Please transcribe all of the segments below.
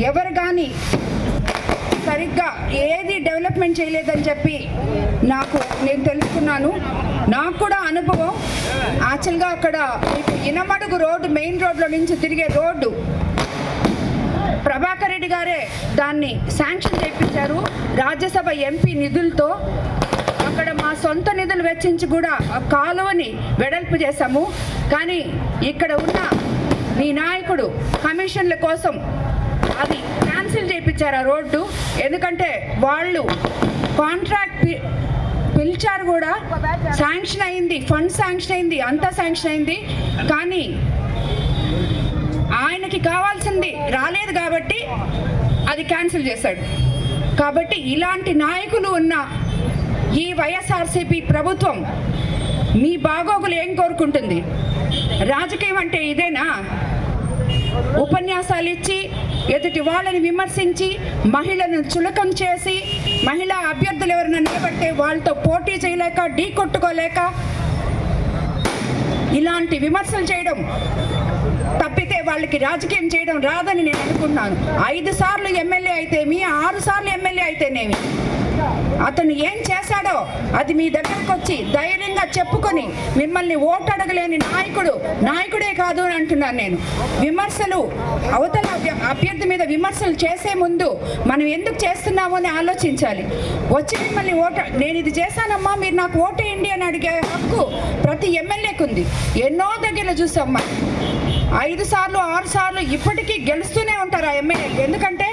ఎవరు కానీ సరిగ్గా ఏది డెవలప్మెంట్ చేయలేదని చెప్పి నాకు నేను తెలుసుకున్నాను. నాకు కూడా అనుభవం. యాక్చువల్గా అక్కడ ఇనమడుగు రోడ్డు మెయిన్ రోడ్లో నుంచి తిరిగే రోడ్డు. ప్రభాకర్ రెడ్డి గారే దాన్ని శాంక్షన్ చేయించారు. రాజ్యసభ ఎంపీ నిధులతో అక్కడ మా సొంత నిధులు వెచ్చించి కూడా ఆ కాలువని వెడల్పు చేశాము. కానీ ఇక్కడ ఉన్న మీ నాయకుడు కమిషన్ల కోసం అది క్యాన్సిల్ చేయించారు ఆ రోడ్డు. ఎందుకంటే వాళ్ళు కాంట్రాక్ట్ పిలిచారు కూడా శాంక్షన్ అయింది ఫండ్ శాంక్షన్ అయింది అంతా శాంక్షన్ అయింది. కానీ ఆయనకి కావాల్సింది రాలేదు కాబట్టి అది క్యాన్సిల్ చేశాడు. కాబట్టి ఇలాంటి నాయకులు ఉన్న ఈ వైఎస్ఆర్సీపీ ప్రభుత్వం మీ బాగోగులు ఏం కోరుకుంటుంది? రాజకీయం అంటే ఇదేనా? ఉపన్యాసాలు ఇచ్చి ఎదుటి వాళ్ళని విమర్శించి మహిళను చులకం చేసి మహిళా అభ్యర్థులు ఎవరైనా నిలబడితే వాళ్ళతో పోటీ చేయలేక ఢీ కొట్టుకోలేక ఇలాంటి విమర్శలు చేయడం తప్పితే వాళ్ళకి రాజకీయం చేయడం రాదని నేను అనుకున్నాను. ఐదు సార్లు ఎమ్మెల్యే అయితేమి ఆరు సార్లు ఎమ్మెల్యే అయితేనేమి? అతను ఏం చేశాడో అది మీ దగ్గరకు వచ్చి ధైర్యం చెప్పుకొని మిమ్మల్ని ఓటు అడగలేని నాయకుడు నాయకుడే కాదు అని అంటున్నాను నేను. విమర్శలు అవతల అభ్య- అభ్యర్థి మీద విమర్శలు చేసే ముందు మనం ఎందుకు చేస్తున్నాము అని ఆలోచించాలి. వచ్చి మిమ్మల్ని ఓటు నేను ఇది చేశానమ్మా మీరు నాకు ఓటేయండి అని అడిగే హక్కు ప్రతి ఎమ్మెల్యేకు ఉంది. ఎన్నో దగ్గర చూసాం మనం ఐదు సార్లు ఆరు సార్లు ఇప్పటికీ గెలుస్తూనే ఉంటారు ఆ ఎమ్మెల్యేలు ఎందుకంటే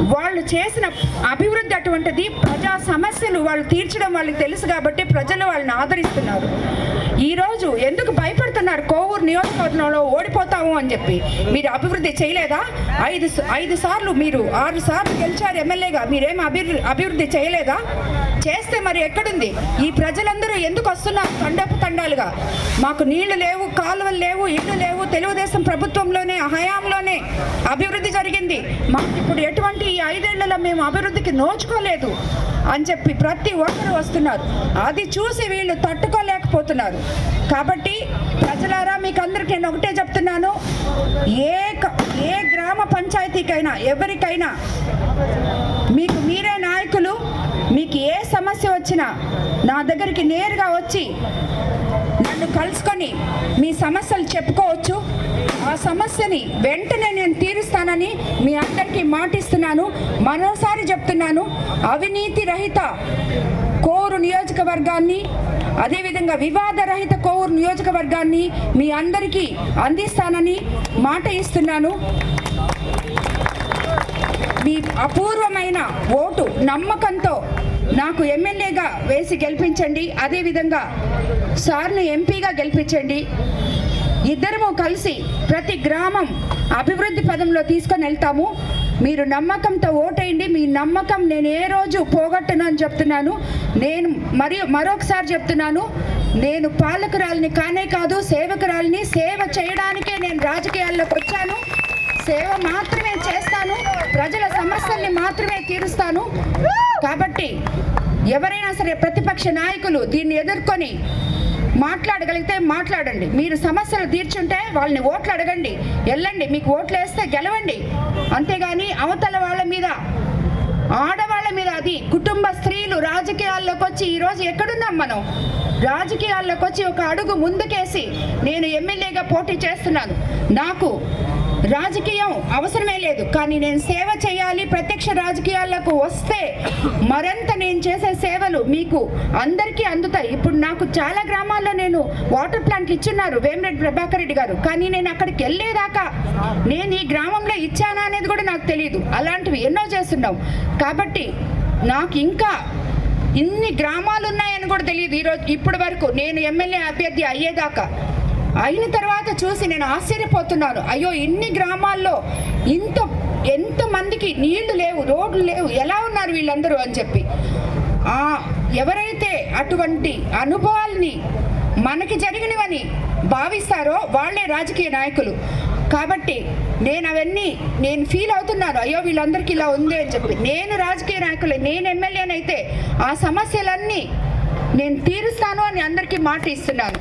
వాళ్ళు చేసిన అభివృద్ధి అటువంటిది ప్రజా సమస్యలు వాళ్ళు తీర్చడం వాళ్ళకి తెలుసు కాబట్టి ప్రజలు వాళ్ళని ఆదరిస్తున్నారు. ఈరోజు ఎందుకు భయపడుతున్నారు? కోవూరు నియోజకవర్గంలో ఓడిపోతాము అని చెప్పి. మీరు అభివృద్ధి చేయలేదా? ఐదు ఐదు సార్లు మీరు ఆరు సార్లు గెలిచారు ఎమ్మెల్యేగా. మీరేం అభివృద్ధి అభివృద్ధి చేయలేదా? చేస్తే మరి ఎక్కడుంది? ఈ ప్రజలందరూ ఎందుకు వస్తున్నారు తండపు తండాలుగా? మాకు నీళ్ళు లేవు కాలువలు లేవు ఇళ్ళు లేవు. తెలుగుదేశం ప్రభుత్వంలోనే హయాంలోనే అభివృద్ధి జరిగింది. మాకు ఇప్పుడు ఎటువంటి ఈ ఐదేళ్ళలో మేము అభివృద్ధికి నోచుకోలేదు అని చెప్పి ప్రతి ఒక్కరు వస్తున్నారు. అది చూసి వీళ్ళు తట్టుకోలేకపోతున్నారు. కాబట్టి ప్రజలారా మీకు అందరికీ నేను ఒకటే చెప్తున్నాను. ఏ క- ఏ గ్రామ పంచాయతీకైనా ఎవరికైనా మీకు మీరే నాయకులు మీకు ఏ సమస్య వచ్చినా నా దగ్గరికి నేరుగా వచ్చి నన్ను కలుసుకొని మీ సమస్యలు చెప్పుకోవచ్చు. ఆ సమస్యని వెంటనే నేను తీరుస్తానని మీ అందరికీ మాటిస్తున్నాను. మరోసారి చెప్తున్నాను అవినీతి రహిత కోరు నియోజకవర్గాన్ని అదేవిధంగా వివాద రహిత కోవూరు నియోజకవర్గాన్ని మీ అందరికీ అందిస్తానని మాట ఇస్తున్నాను. మీ అపూర్వమైన ఓటు నమ్మకంతో నాకు ఎమ్మెల్యేగా వేసి గెలిపించండి అదేవిధంగా సార్ని ఎంపీగా గెలిపించండి. ఇద్దరము కలిసి ప్రతి గ్రామం అభివృద్ధి పదంలో తీసుకొని వెళ్తాము. మీరు నమ్మకంతో ఓటేయండి మీ నమ్మకం నేను ఏ రోజు పోగొట్టను అని చెప్తున్నాను. నేను మరియు మరొకసారి చెప్తున్నాను నేను పాలకురాలిని కానే కాదు సేవకురాలిని సేవ చేయడానికే నేను రాజకీయాల్లోకి వచ్చాను. సేవ మాత్రమే చేస్తాను ప్రజల సమస్యల్ని మాత్రమే తీరుస్తాను. కాబట్టి ఎవరైనా సరే ప్రతిపక్ష నాయకులు దీన్ని ఎదుర్కొని మాట్లాడగలిగితే మాట్లాడండి. మీరు సమస్యలు తీర్చుంటే వాళ్ళని ఓట్లు అడగండి. వెళ్ళండి మీకు ఓట్లు వేస్తే గెలవండి. అంతేగాని అవతల వాళ్ళ మీద ఆడవాళ్ళ మీద అది కుటుంబ స్త్రీలు రాజకీయాల్లోకి వచ్చి ఈరోజు ఎక్కడున్నాం మనం? రాజకీయాల్లోకి వచ్చి ఒక అడుగు ముందుకేసి నేను ఎమ్మెల్యేగా పోటీ చేస్తున్నాను. నాకు రాజకీయం అవసరమే లేదు. కానీ నేను సేవ చేయాలి ప్రత్యక్ష రాజకీయాలకు వస్తే మరింత నేను చేసే సేవలు మీకు అందరికీ అందుతాయి. ఇప్పుడు నాకు చాలా గ్రామాల్లో నేను వాటర్ ప్లాంట్లు ఇచ్చున్నారు వేమిరెడ్డి ప్రభాకర్ రెడ్డి గారు. కానీ నేను అక్కడికి వెళ్ళేదాకా నేను ఈ గ్రామంలో ఇచ్చానా అనేది కూడా నాకు తెలియదు అలాంటివి ఎన్నో చేస్తున్నాం. కాబట్టి నాకు ఇంకా ఇన్ని గ్రామాలు ఉన్నాయని కూడా తెలియదు ఈరోజు ఇప్పటి వరకు నేను ఎమ్మెల్యే అభ్యర్థి అయ్యేదాకా అయిన తర్వాత చూసి నేను ఆశ్చర్యపోతున్నాను. అయ్యో ఇన్ని గ్రామాల్లో ఇంత ఎంతమందికి నీళ్ళు లేవు రోడ్లు లేవు ఎలా ఉన్నారు వీళ్ళందరూ అని చెప్పి. ఆ ఎవరైతే అటువంటి అనుభవాల్ని మనకి జరిగినవని భావిస్తారో వాళ్ళే రాజకీయ నాయకులు. కాబట్టి నేను అవన్నీ నేను ఫీల్ అవుతున్నాను. అయ్యో వీళ్ళందరికీ ఇలా ఉంది అని చెప్పి. నేను రాజకీయ నాయకులే నేను ఎమ్మెల్యేనైతే ఆ సమస్యలన్నీ నేను తీరుస్తాను అని అందరికీ మాట ఇస్తున్నాను.